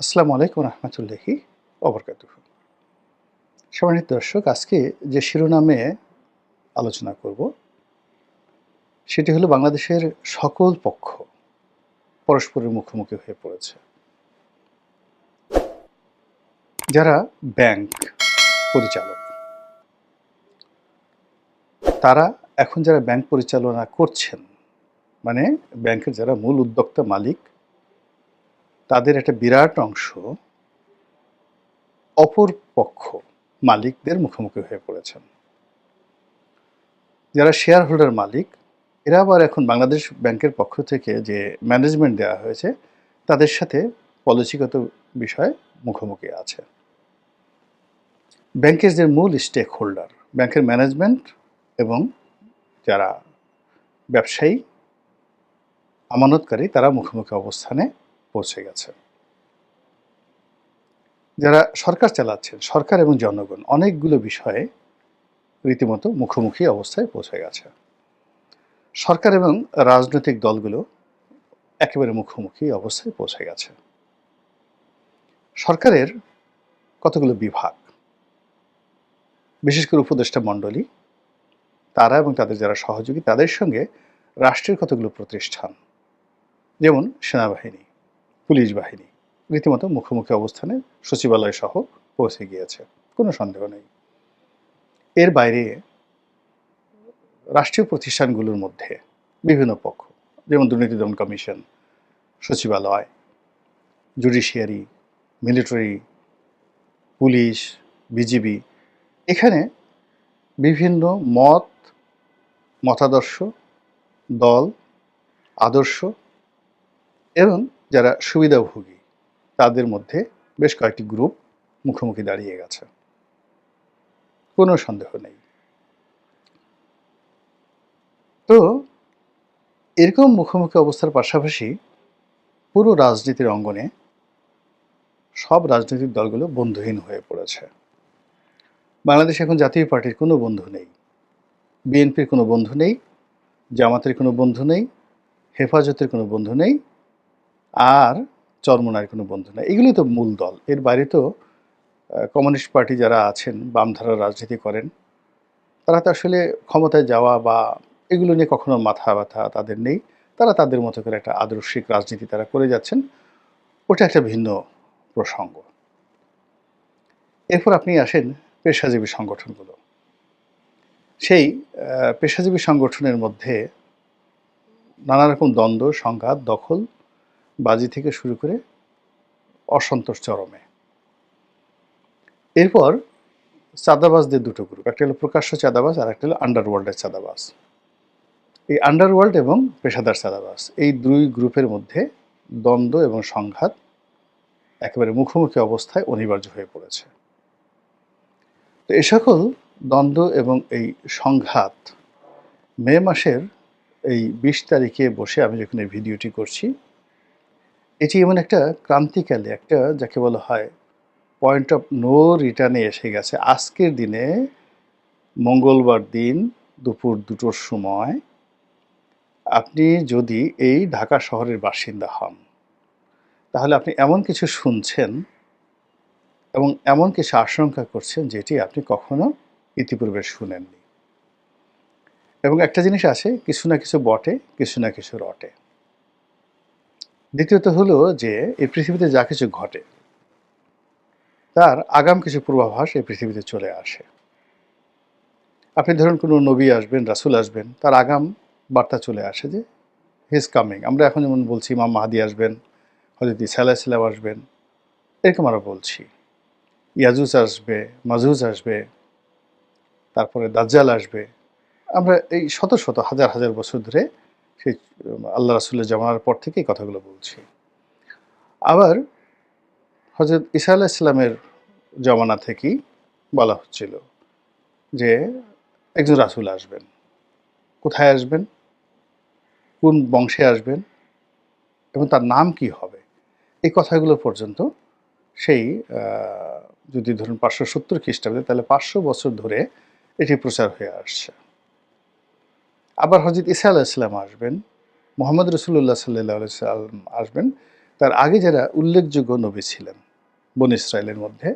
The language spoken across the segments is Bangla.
আসসালামু আলাইকুম রহমতুল্লাহি অবরকাত সম্মানিত দর্শক, আজকে যে শিরোনামে আলোচনা করব, সেটি হলো বাংলাদেশের সকল পক্ষ পরস্পরের মুখোমুখি হয়ে পড়েছে। যারা ব্যাংক পরিচালক, তারা এখন যারা ব্যাংক পরিচালনা করছেন মানে ব্যাংকের যারা মূল উদ্যোক্তা মালিক তাদের একটা বিরাট অংশ অপর পক্ষ মালিকদের মুখোমুখি হয়ে পড়েছেন। যারা শেয়ার হোল্ডার মালিক, এরা আবার এখন বাংলাদেশ ব্যাংকের পক্ষ থেকে যে ম্যানেজমেন্ট দেওয়া হয়েছে, তাদের সাথে পলিসিগত বিষয়ে মুখোমুখি আছে। ব্যাংকের যে মূল স্টেক হোল্ডার ব্যাংকের ম্যানেজমেন্ট এবং যারা ব্যবসায়ী, আমানতকারী, তারা মুখোমুখি অবস্থানে পৌঁছে গেছে। যারা সরকার চালাচ্ছেন, সরকার এবং জনগণ, অনেকগুলো বিষয়ে রীতিমতো মুখোমুখি অবস্থায় পৌঁছে গেছে। সরকার এবং রাজনৈতিক দলগুলো একেবারে মুখোমুখি অবস্থায় পৌঁছে গেছে। সরকারের কতগুলো বিভাগ, বিশেষ করে উপদেষ্টা মণ্ডলী, তারা এবং তাদের যারা সহযোগী, তাদের সঙ্গে রাষ্ট্রের কতগুলো প্রতিষ্ঠান, যেমন সেনাবাহিনী পুলিশ বাহিনী রীতিমতো মুখোমুখি অবস্থানে সচিবালয় সহ পৌঁছে গিয়েছে। কোনো সন্দেহ নেই। এর বাইরে রাষ্ট্রীয় প্রতিষ্ঠানগুলোর মধ্যে বিভিন্ন পক্ষ, যেমন দুর্নীতি দমন কমিশন, সচিবালয়, জুডিশিয়ারি, মিলিটারি, পুলিশ, বিজিবি, এখানে বিভিন্ন মত, মতাদর্শ, দল, আদর্শ এবং যারা সুবিধাভোগী, তাদের মধ্যে বেশ কয়েকটি গ্রুপ মুখোমুখি দাঁড়িয়ে গেছে। কোনো সন্দেহ নেই। তো, এরকম মুখোমুখি অবস্থার পাশাপাশি পুরো রাজনীতির অঙ্গনে সব রাজনৈতিক দলগুলো বন্ধুহীন হয়ে পড়েছে। বাংলাদেশ এখন জাতীয় পার্টির কোনো বন্ধু নেই। বিএনপির কোনো বন্ধু নেই, জামাতের কোনো বন্ধু নেই, হেফাজতের কোনো বন্ধু নেই আর চরমনার কোনো বন্ধু নেই। এগুলি তো মূল দল। এর বাইরে তো কমিউনিস্ট পার্টি যারা আছেন, বামধারার রাজনীতি করেন, তারা তো আসলে ক্ষমতায় যাওয়া বা এগুলো নিয়ে কখনো মাথা ব্যথা তাদের নেই। তারা তাদের মতো করে একটা আদর্শিক রাজনীতি তারা করে যাচ্ছেন। ওটা একটা ভিন্ন প্রসঙ্গ। এরপর আপনি আসেন পেশাজীবী সংগঠনগুলো। সেই পেশাজীবী সংগঠনের মধ্যে নানা রকম দ্বন্দ্ব, সংঘাত, দখল বাজি থেকে শুরু করে অসন্তোষ চরমে। এরপর চাঁদাবাজদের দুটো গ্রুপ একটা হলো প্রকাশ্য চাঁদাবাজ আর একটা হলো আন্ডারওয়ার্ল্ডের চাঁদাবাজ। এই আন্ডারওয়ার্ল্ড এবং পেশাদার চাঁদাবাজ, এই দুই গ্রুপের মধ্যে দ্বন্দ্ব এবং সংঘাত একেবারে মুখোমুখি অবস্থায় অনিবার্য হয়ে পড়েছে। তো এ সকল দ্বন্দ্ব এবং এই সংঘাত মে মাসের এই বিশ তারিখে বসে আমি যখন এই ভিডিওটি করছি এটি এমন একটা ক্রান্তিকালে একটা যাকে বলা হয় পয়েন্ট অফ নো রিটার্নে এসে গেছে। আজকের দিনে মঙ্গলবার দিন দুপুর দুটোর সময় আপনি যদি এই ঢাকা শহরের বাসিন্দা হন, তাহলে আপনি এমন কিছু শুনছেন এবং এমন কিছু আশঙ্কা করছেন যেটি আপনি কখনো ইতিপূর্বে শুনেননি। এবং একটা জিনিস আছে, কিছু না কিছু বটে, কিছু না কিছু রটে। দ্বিতীয়ত হলো যে, এই পৃথিবীতে যা কিছু ঘটে, তার আগাম কিছু পূর্বাভাস এই পৃথিবীতে চলে আসে। আপনি ধরুন কোনো নবী আসবেন, রাসুল আসবেন, তার আগাম বার্তা চলে আসে যে হিজ কামিং আমরা এখন যেমন বলছি, ইমাম মাহাদি আসবেন হজরত ইসা আলাহিসাল্লাম আসবেন, এরকম আমরা বলছি। ইয়াজুজ আসবে মাজুজ আসবে, তারপরে দাজ্জাল আসবে। আমরা এই শত শত, হাজার হাজার বছর ধরে সেই আল্লাহ রাসুল্লাহ জামানার পর থেকে এই কথাগুলো বলছি। আবার হজরত ইসা আল্লাহ ইসলামের জমানা থেকেই বলা হচ্ছিল যে একজন রাসুল আসবেন। কোথায় আসবেন? কোন বংশে আসবেন? এবং তার নাম কি হবে? এই কথাগুলো পর্যন্ত সেই যদি ধরুন পাঁচশো সত্তর খ্রিস্টাব্দে তাহলে পাঁচশো বছর ধরে এটি প্রচার হয়ে আসছে। আবার হজরত ইসা আলাহ ইসলাম আসবেন, মোহাম্মদ রসুল্লাহ সাল্লাহ সাল্লাম আসবেন, তার আগে যারা উল্লেখযোগ্য নবী ছিলেন, বন ইসরায়েলের মধ্যে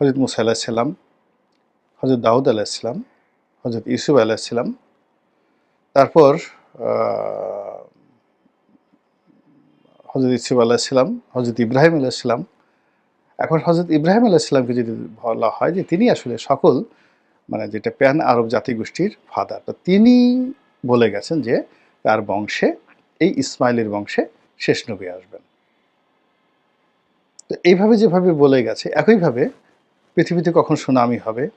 হজরত মুসা আলাহিসাল্লাম হজরত দাউদ আলাহিসাল্লাম হজরত ইউসুফ আলাহিসাল্লাম তারপর হজরত ইসুফ আলাহিসাল্লাম হজরত ইব্রাহিম আলাহিসাল্লাম এখন হজরত ইব্রাহিম আলাহিসাল্লামকে যদি বলা হয় যে তিনি আসলে সকল মানে যেটা প্যান আরব জাতিগোষ্ঠীর ফাদার। তো তিনি বলে গেছেন যে তার বংশে, এই ইসমাইলের বংশে শেষ নবী আসবেন। তো এইভাবে যেভাবে বলে গেছে, একইভাবে পৃথিবীতে কখন সুনামি হবে,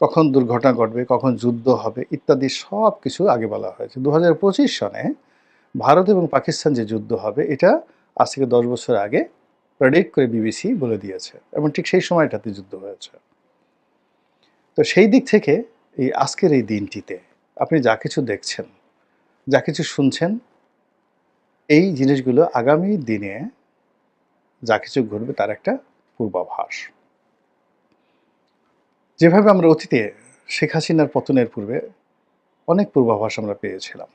কখন দুর্ঘটনা ঘটবে, কখন যুদ্ধ হবে, ইত্যাদি সব কিছু আগে বলা হয়েছে। দু হাজার পঁচিশ সনে ভারত এবং পাকিস্তান যে যুদ্ধ হবে, এটা আজ থেকে দশ বছর আগে প্রেডিক্ট করে বিবিসি বলে দিয়েছে। এবং ঠিক সেই সময়টাতে যুদ্ধ হয়েছে। তো সেই দিক থেকে এই আজকের এই দিনটিতে আপনি যা কিছু দেখছেন, যা কিছু শুনছেন, এই জিনিসগুলো আগামী দিনে যা কিছু ঘটবে তার একটা পূর্বাভাস। যেভাবে আমরা অতীতে শেখ হাসিনার পতনের পূর্বে অনেক পূর্বাভাস আমরা পেয়েছিলাম,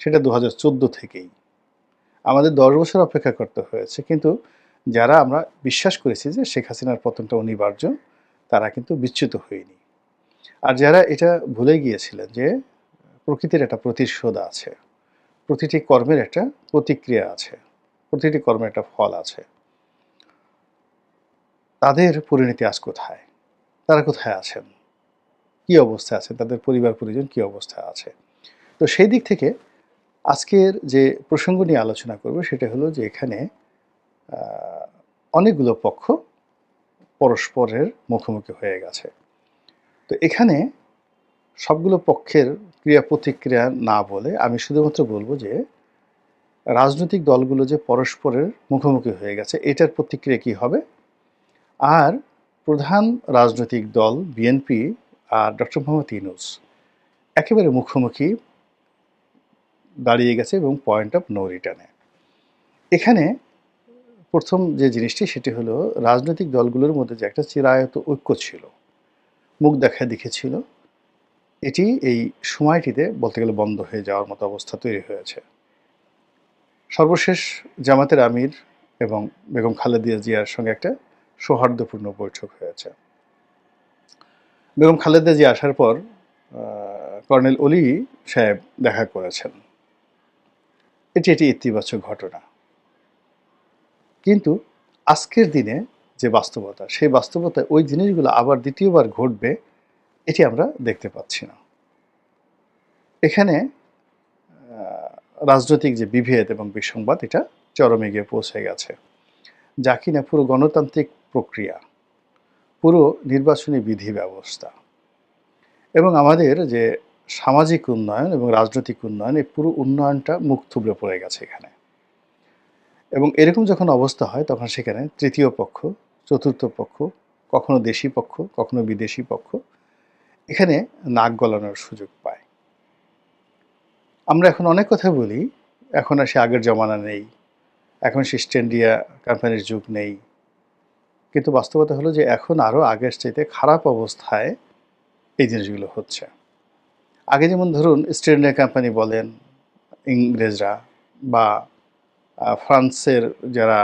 সেটা দু হাজার চোদ্দ থেকেই। আমাদের দশ বছর অপেক্ষা করতে হয়েছে, কিন্তু যারা আমরা বিশ্বাস করেছি যে শেখ হাসিনার পতনটা অনিবার্য, তারা কিন্তু বিচ্যুত হয়নি। আর যারা এটা ভুলে গিয়েছিলেন যে প্রকৃতির একটা প্রতিশোধ আছে, প্রতিটি কর্মের একটা প্রতিক্রিয়া আছে, প্রতিটি কর্মের একটা ফল আছে, তাদের পরিণতি আজ কোথায়? তারা কোথায় আছেন? কি অবস্থায় আছে? তাদের পরিবার, পরিজন কি অবস্থায় আছে? তো সেই দিক থেকে আজকের যে প্রসঙ্গ নিয়ে আলোচনা করব সেটা হলো যে এখানে অনেকগুলো পক্ষ পরস্পরের মুখোমুখি হয়ে গেছে। তো এখানে সবগুলো পক্ষের ক্রিয়া প্রতিক্রিয়া না বলে আমি শুধুমাত্র বলব যে রাজনৈতিক দলগুলো যে পরস্পরের মুখোমুখি হয়ে গেছে, এটার প্রতিক্রিয়া কি হবে? আর প্রধান রাজনৈতিক দল বিএনপি আর ডক্টর মোহাম্মদ ইনুস একেবারে মুখোমুখি দাঁড়িয়ে গেছে এবং পয়েন্ট অফ নো রিটার্নে এখানে প্রথম যে জিনিসটি, সেটি হলো রাজনৈতিক দলগুলোর মধ্যে যে একটা চিরায়ত ঐক্য ছিল। মুখ দেখা দেখেছিল। এটি এই সময়টিতে বলতে গেলে বন্ধ হয়ে যাওয়ার মতো অবস্থা তৈরি হয়েছে। সর্বশেষ জামাতের আমির এবং বেগম খালেদিয়া জিয়ার সঙ্গে একটা সৌহার্দ্যপূর্ণ বৈঠক হয়েছে। বেগম খালেদা জিয়া আসার পর কর্নেল অলি সাহেব দেখা করেছেন। এটি এটি ইতিবাচক ঘটনা। কিন্তু আজকের দিনে যে বাস্তবতা, সেই বাস্তবতায় ওই জিনিসগুলো আবার দ্বিতীয়বার ঘটবে, এটি আমরা দেখতে পাচ্ছি না। এখানে রাজনৈতিক যে বিভেদ এবং বিসংবাদ, এটা চরমে গিয়ে পৌঁছে গেছে। যা কিনা পুরো গণতান্ত্রিক প্রক্রিয়া, পুরো নির্বাচনী বিধি ব্যবস্থা এবং আমাদের যে সামাজিক উন্নয়ন এবং রাজনৈতিক উন্নয়ন, এই পুরো উন্নয়নটা মুখ থুবড়ে পড়ে গেছে এখানে। এবং এরকম যখন অবস্থা হয়, তখন সেখানে তৃতীয় পক্ষ চতুর্থ পক্ষ, কখনো দেশি পক্ষ, কখনো বিদেশি পক্ষ, এখানে নাক গলানোর সুযোগ পায়। আমরা এখন অনেক কথা বলি, এখন আর সে আগের জমানা নেই, এখন সে স্ট্যান্ডিয়া কোম্পানির যুগ নেই। কিন্তু বাস্তবতা হলো যে এখন আরও আগের চাইতে খারাপ অবস্থায় এই জিনিসগুলো হচ্ছে। আগে যেমন ধরুন স্ট্যান্ডিয়া কোম্পানি বলেন, ইংরেজরা বা ফ্রান্সের যারা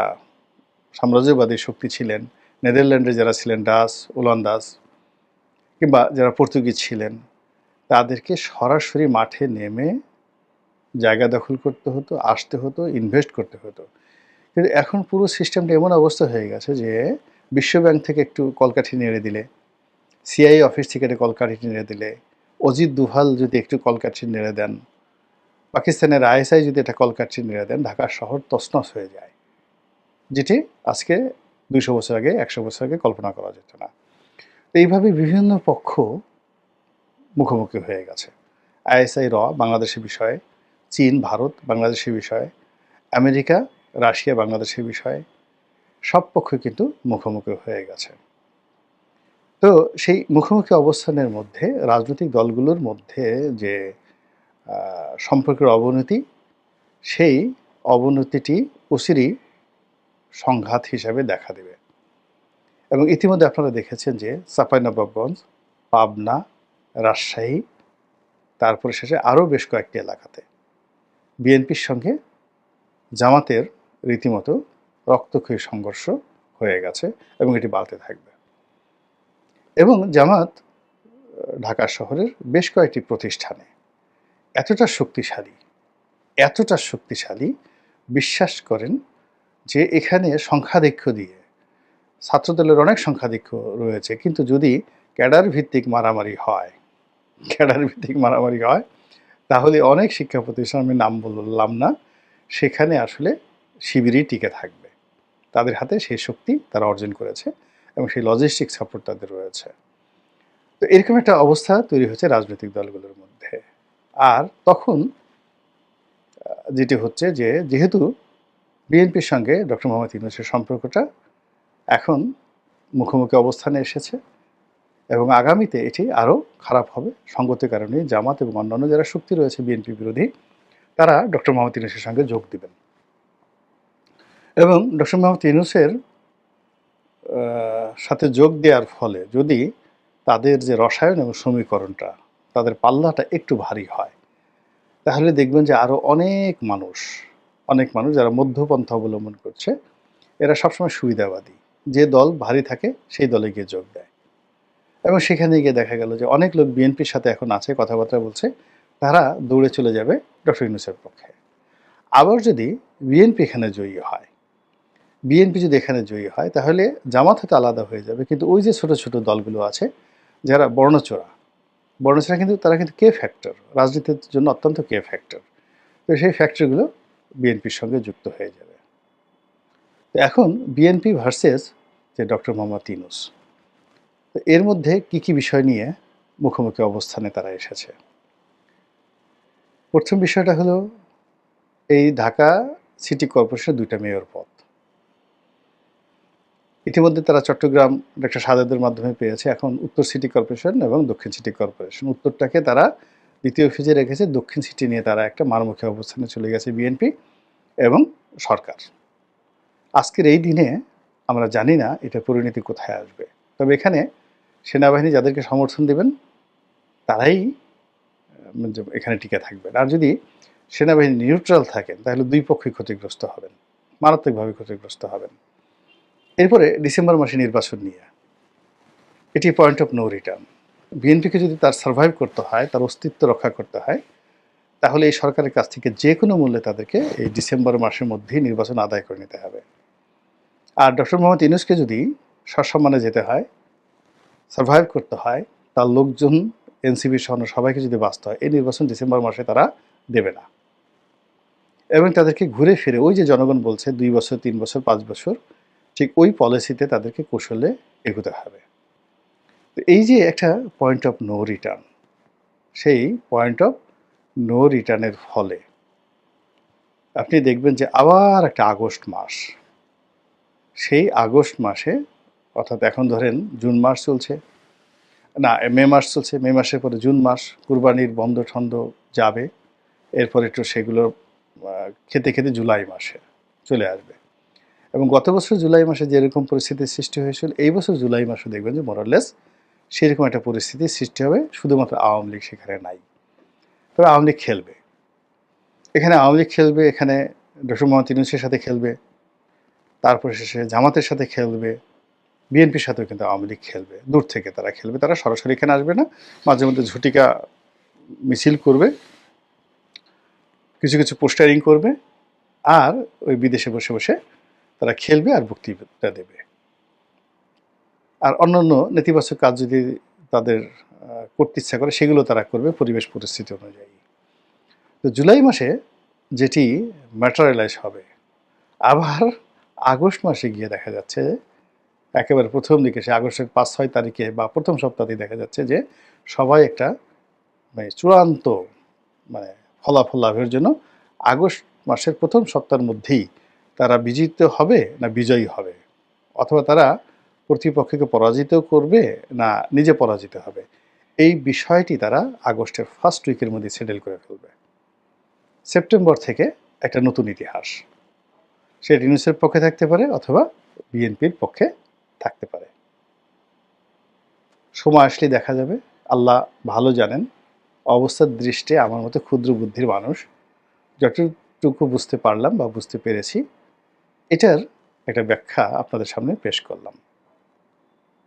সাম্রাজ্যবাদী শক্তি ছিলেন। নেদারল্যান্ডে যারা ছিলেন ডাস ওলন্দাস কিংবা যারা পর্তুগিজ ছিলেন, তাদেরকে সরাসরি মাঠে নেমে জায়গা দখল করতে হতো, আসতে হতো ইনভেস্ট করতে হতো। কিন্তু এখন পুরো সিস্টেমটা এমন অবস্থা হয়ে গেছে যে বিশ্বব্যাংক থেকে একটু কলকাঠি নেড়ে দিলে সিআই অফিস থেকে একটা কলকাঠি নেড়ে দিলে, অজিত দুহাল যদি একটু কলকাঠি নেড়ে দেন, পাকিস্তানের আইএসআই যদি একটা কলকাঠি নেড়ে দেন, ঢাকার শহর তসনস হয়ে যায়। যেটি আজকে দুশো বছর আগে, একশো বছর আগে কল্পনা করা যেত না। তো এইভাবে বিভিন্ন পক্ষ মুখোমুখি হয়ে গেছে। আইএসআই, র, বাংলাদেশের বিষয়ে, চীন, ভারত, বাংলাদেশের বিষয়ে, আমেরিকা, রাশিয়া, বাংলাদেশের বিষয়ে, সব পক্ষ কিন্তু মুখোমুখি হয়ে গেছে। তো সেই মুখোমুখি অবস্থানের মধ্যে, রাজনৈতিক দলগুলোর মধ্যে যে সম্পর্কের অবনতি, সেই অবনতিটি অচিরই সংঘাত হিসাবে দেখা দেবে। এবং ইতিমধ্যে আপনারা দেখেছেন যে চাঁপাইনবাবগঞ্জ পাবনা, রাজশাহী, তারপরে শেষে আরও বেশ কয়েকটি এলাকাতে বিএনপির সঙ্গে জামাতের রীতিমতো রক্তক্ষয়ী সংঘর্ষ হয়ে গেছে এবং এটি বাড়তে থাকবে। এবং জামাত, ঢাকা শহরের বেশ কয়েকটি প্রতিষ্ঠানে এতটা শক্তিশালী এতটা শক্তিশালী বিশ্বাস করেন যে এখানে সংখ্যাধিক্য দিয়ে ছাত্রদলের অনেক সংখ্যাধিক্য রয়েছে, কিন্তু যদি ক্যাডার ভিত্তিক মারামারি হয়, ক্যাডার ভিত্তিক মারামারি হয়, তাহলে অনেক শিক্ষা প্রতিষ্ঠান, আমি নাম বললাম না, সেখানে আসলে শিবিরই টিকে থাকবে। তাদের হাতে সেই শক্তি তারা অর্জন করেছে এবং সেই লজিস্টিক সাপোর্ট তাদের রয়েছে। তো এরকম একটা অবস্থা তৈরি হচ্ছে রাজনৈতিক দলগুলোর মধ্যে। আর তখন যেটি হচ্ছে যে, যেহেতু বিএনপির সঙ্গে ডক্টর মোহাম্মদ ইউনুসের সম্পর্কটা এখন মুখোমুখি অবস্থানে এসেছে এবং আগামীতে এটি আরও খারাপ হবে। সঙ্গতের কারণে জামাত এবং অন্যান্য যারা শক্তি রয়েছে বিএনপি বিরোধী, তারা ডক্টর মোহাম্মদ ইউনুসের সঙ্গে যোগ দিবেন। এবং ডক্টর মোহাম্মদ ইউনুসের সাথে যোগ দেওয়ার ফলে যদি তাদের যে রসায়ন এবং সমীকরণটা, তাদের পাল্লাটা একটু ভারী হয়, তাহলে দেখবেন যে আরও অনেক মানুষ অনেক মানুষ যারা মধ্যপন্থা অবলম্বন করছে, এরা সবসময় সুবিধাবাদী। যে দল ভারী থাকে, সেই দলে গিয়ে যোগ দেয়। এবং সেখানে গিয়ে দেখা গেল যে অনেক লোক বিএনপির সাথে এখন আছে, কথাবার্তা বলছে, তারা দৌড়ে চলে যাবে ডক্টর ইউনুসের পক্ষে। আবার যদি বিএনপি এখানে জয়ী হয়, বিএনপি যদি এখানে জয়ী হয়, তাহলে জামাত হয়তো আলাদা হয়ে যাবে। কিন্তু ওই যে ছোট ছোট দলগুলো আছে, যারা বর্ণচোরা বর্ণচোরা কিন্তু তারা কিন্তু কে ফ্যাক্টর রাজনীতির জন্য অত্যন্ত কে ফ্যাক্টর তো সেই ফ্যাক্টরগুলো বিএনপির সঙ্গে যুক্ত হয়ে যাবে। এখন বিএনপি ভার্সেস যে ডক্টর মোহাম্মদ ইউনুস। তো এর মধ্যে কি কি বিষয় নিয়ে মুখোমুখি অবস্থানে তারা এসেছে? প্রথম বিষয়টা হলো, এই ঢাকা সিটি কর্পোরেশনের দুইটা মেয়র পদ। ইতিমধ্যে তারা চট্টগ্রাম ডক্টর সাদেদের মাধ্যমে পেয়েছে এখন উত্তর সিটি কর্পোরেশন এবং দক্ষিণ সিটি কর্পোরেশন। উত্তরটাকে তারা দ্বিতীয় ফিজে রেখেছে, দক্ষিণ সিটি নিয়ে তারা একটা মারমুখী অবস্থানে চলে গেছে বিএনপি এবং সরকার। আজকের এই দিনে আমরা জানি না এটা পরিণতি কোথায় আসবে। তবে এখানে সেনাবাহিনী যাদেরকে সমর্থন দেবেন, তারাই এখানে টিকে থাকবেন। আর যদি সেনাবাহিনী নিউট্রাল থাকেন, তাহলে দুই পক্ষই ক্ষতিগ্রস্ত হবেন, মারাত্মকভাবে ক্ষতিগ্রস্ত হবেন। এরপরে ডিসেম্বর মাসে নির্বাচন নিয়ে, এটি পয়েন্ট অফ নো রিটার্ন বিএনপিকে যদি তার সার্ভাইভ করতে হয়, তার অস্তিত্ব রক্ষা করতে হয়, তাহলে এই সরকারের কাছ থেকে যে কোনো মূল্যে তাদেরকে এই ডিসেম্বর মাসের মধ্যেই নির্বাচন আদায় করে নিতে হবে। আর ডক্টর মোহাম্মদ ইউনুসকে যদি সসম্মানে যেতে হয় সার্ভাইভ করতে হয়, তার লোকজন এনসিবি সহ সবাইকে যদি বাঁচতে হয়, এই নির্বাচন ডিসেম্বর মাসে তারা দেবে না। এবং তাদেরকে ঘুরে ফিরে ওই যে জনগণ বলছে, দুই বছর, তিন বছর, পাঁচ বছর, ঠিক ওই পলিসিতে তাদেরকে কৌশলে এগোতে হবে। তো এই যে একটা পয়েন্ট অফ নো রিটার্ন সেই পয়েন্ট অফ নো রিটার্নের ফলে আপনি দেখবেন যে আবার একটা আগস্ট মাস। সেই আগস্ট মাসে, অর্থাৎ এখন ধরেন জুন মাস চলছে, না, মে মাস চলছে, মে মাসের পরে জুন মাস, কুরবানির বন্ধ ঠন্ড যাবে, এরপর একটু সেগুলো খেতে খেতে জুলাই মাসে চলে আসবে। এবং গত বছর জুলাই মাসে যেরকম পরিস্থিতির সৃষ্টি হয়েছিল, এই বছর জুলাই মাসে দেখবেন যে মোরালেস সেরকম একটা পরিস্থিতির সৃষ্টি হবে, শুধুমাত্র আওয়ামী লীগ সেখানে নাই। তবে আওয়ামী লীগ খেলবে। এখানে আওয়ামী লীগ খেলবে, এখানে ডক্টর মোহাম্মদ ইউনুসের সাথে খেলবে, তারপরে শেষে জামাতের সাথে খেলবে, বিএনপির সাথেও কিন্তু আওয়ামী লীগ খেলবে। দূর থেকে তারা খেলবে, তারা সরাসরি এখানে আসবে না। মাঝে মধ্যে ঝুটিকা মিছিল করবে, কিছু কিছু পোস্টারিং করবে, আর ওই বিদেশে বসে বসে তারা খেলবে আর বক্তৃতা দেবে। আর অন্যান্য নেতিবাচক কাজ যদি তাদের করতে ইচ্ছা করে, সেগুলো তারা করবে পরিবেশ পরিস্থিতি অনুযায়ী। তো জুলাই মাসে যেটি ম্যাটারালাইজ হবে, আবার আগস্ট মাসে গিয়ে দেখা যাচ্ছে একেবারে প্রথম দিকে সে আগস্টের পাঁচ, ছয় তারিখে বা প্রথম সপ্তাহে দেখা যাচ্ছে যে, সবাই একটা মানে চূড়ান্ত মানে ফলাফল লাভের জন্য আগস্ট মাসের প্রথম সপ্তাহের মধ্যেই তারা বিজিত হবে না বিজয়ী হবে? অথবা তারা প্রতিপক্ষকে পরাজিত করবে না নিজে পরাজিত হবে? এই বিষয়টি তারা আগস্টের ফার্স্ট উইকের মধ্যে সেটেল করে ফেলবে। সেপ্টেম্বর থেকে একটা নতুন ইতিহাস। সে রিনুসের পক্ষে থাকতে পারে অথবা বিএনপির পক্ষে থাকতে পারে। সময় আসলে দেখা যাবে। আল্লাহ ভালো জানেন। অবস্থার দৃষ্টে আমার মতো ক্ষুদ্র বুদ্ধির মানুষ। যতটুকু বুঝতে পারলাম বা বুঝতে পেরেছি, এটার একটা ব্যাখ্যা আপনাদের সামনে পেশ করলাম।